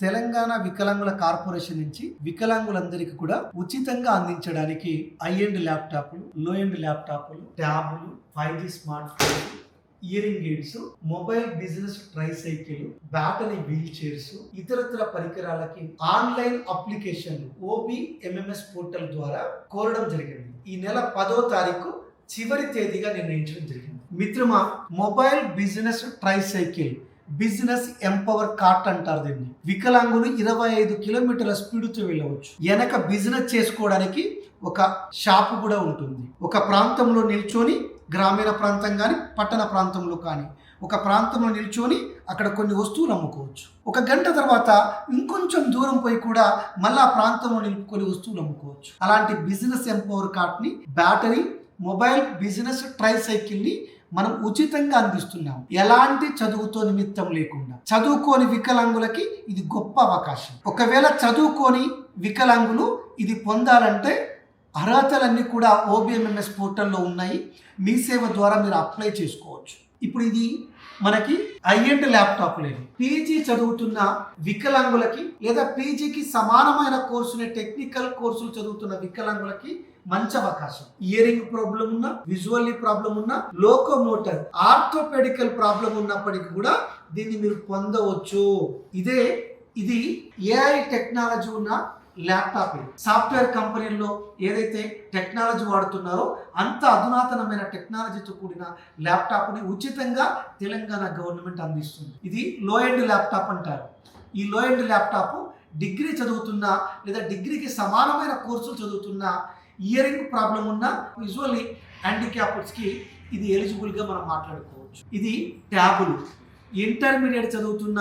తెలంగాణ వికలాంగుల కార్పొరేషన్ నుంచి వికలాంగులందరికీ కూడా ఉచితంగా అందించడానికి ఐ ఎండ్ ల్యాప్టాప్లు లో ఎండ్ ల్యాప్టాప్లు ట్యాబ్లు five G smartphone hearing aids mobile business tricycle battery wheelchairs ఇతరత్ర పరికరాలకి ఆన్లైన్ అప్లికేషన్లు ఓబి ఎంఎంఎస్ పోర్టల్ ద్వారా కోరడం జరిగింది. ఈ నెల పదో తారీఖు చివరి తేదీగా నిర్ణయించడం జరిగింది. మిత్రమా mobile business tricycle business empower cart అంటారు దీన్ని. వికలాంగులు ఇరవై ఐదు కిలోమీటర్ల స్పీడ్తో వెళ్ళవచ్చు. వెనక బిజినెస్ చేసుకోవడానికి ఒక షాపు కూడా ఉంటుంది. ఒక ప్రాంతంలో నిల్చొని గ్రామీణ ప్రాంతం కానీ పట్టణ ప్రాంతంలో కానీ ఒక ప్రాంతంలో నిల్చొని అక్కడ కొన్ని వస్తువులు అమ్ముకోవచ్చు. ఒక గంట తర్వాత ఇంకొంచెం దూరం పోయి కూడా మళ్ళీ ఆ ప్రాంతంలో నిలుపుకొని వస్తువులు అమ్ముకోవచ్చు. అలాంటి బిజినెస్ ఎంపవర్ కార్ట్ని బ్యాటరీ మొబైల్ బిజినెస్ ట్రై సైకిల్ని మనం ఉచితంగా అందిస్తున్నాం. ఎలాంటి చదువుతో నిమిత్తం లేకుండా. చదువుకోని వికలాంగులకి ఇది గొప్ప అవకాశం. ఒకవేళ చదువుకోని వికలాంగులు ఇది పొందాలంటే అర్హతలన్నీ కూడా ఓబిఎంఎంఎస్ పోర్టల్లో ఉన్నాయి. మీ సేవ ద్వారా మీరు అప్లై చేసుకోవచ్చు. ఇప్పుడు ఇది మనకి ఐఎండ్ ల్యాప్టాప్ లేదు. పీజీ చదువుతున్న వికలాంగులకి లేదా పీజీకి సమానమైన కోర్సుని టెక్నికల్ కోర్సులు చదువుతున్న వికలాంగులకి మంచి అవకాశం. ఇయరింగ్ ప్రాబ్లం ఉన్న విజువల్లీ ప్రాబ్లం ఉన్న లోకోమోటర్ ఆర్థోపెడికల్ ప్రాబ్లం ఉన్నప్పటికీ కూడా దీన్ని మీరు పొందవచ్చు. ఇదే ఇది ఏఐ టెక్నాలజీ ఉన్న ల్యాప్టాప్ సాఫ్ట్వేర్ కంపెనీల్లో ఏదైతే టెక్నాలజీ వాడుతున్నారో అంత అధునాతనమైన టెక్నాలజీతో కూడిన ల్యాప్టాప్ని ఉచితంగా తెలంగాణ గవర్నమెంట్ అందిస్తుంది. ఇది లో ఎండ్ ల్యాప్టాప్ అంటారు. ఈ లో ఎండ్ ల్యాప్టాప్ డిగ్రీ చదువుతున్న లేదా డిగ్రీకి సమానమైన కోర్సులు చదువుతున్న ఇయరింగ్ ప్రాబ్లం ఉన్న విజువల్లీ హ్యాండిక్యాప్డ్స్కి ఇది ఎలిజిబుల్గా మనం మాట్లాడుకోవచ్చు. ఇది ట్యాబులు ఇంటర్మీడియట్ చదువుతున్న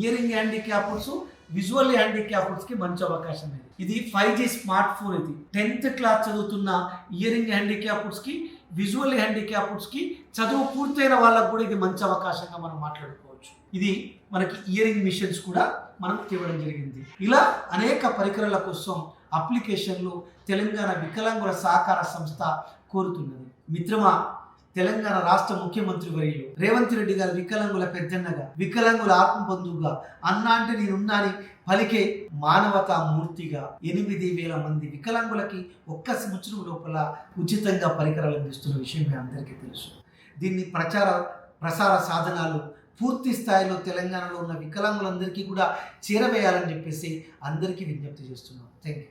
ఇయరింగ్ హ్యాండిక్యాప్డ్స్ విజువల్ హ్యాండిక్యాప్డ్స్కి మంచి అవకాశం ఇది. ఇది ఫైవ్ జీ స్మార్ట్ ఫోన్ ఇది. టెన్త్ క్లాస్ చదువుతున్న ఇయరింగ్ హ్యాండిక్యాప్డ్స్కి విజువల్ హ్యాండిక్యాప్డ్స్కి చదువు పూర్తయిన వాళ్ళకు కూడా ఇది మంచి అవకాశంగా మనం మాట్లాడుకోవచ్చు. ఇది మనకి ఇయరింగ్ మిషన్స్ కూడా మనం తీవడం జరిగింది. ఇలా అనేక పరికరాల కోసం అప్లికేషన్లు తెలంగాణ వికలాంగుల సహకార సంస్థ కోరుతున్నది. మిత్రమా తెలంగాణ రాష్ట్ర ముఖ్యమంత్రి వర్యులు రేవంత్ రెడ్డి గారు వికలాంగుల పెద్దన్నగా వికలాంగుల ఆత్మబంధువుగా అన్నాంటి అంటే నేనున్నాని పలికే మానవతా మూర్తిగా ఎనిమిది వేల మంది వికలాంగులకి ఒక్క సంవత్సరం లోపల ఉచితంగా పరికరాలు అందిస్తున్న విషయం మీ అందరికీ తెలుసు. దీన్ని ప్రచార ప్రసార సాధనాలు పూర్తి స్థాయిలో తెలంగాణలో ఉన్న వికలాంగులందరికీ కూడా చేరవేయాలని చెప్పేసి అందరికీ విజ్ఞప్తి చేస్తున్నాం. Thank you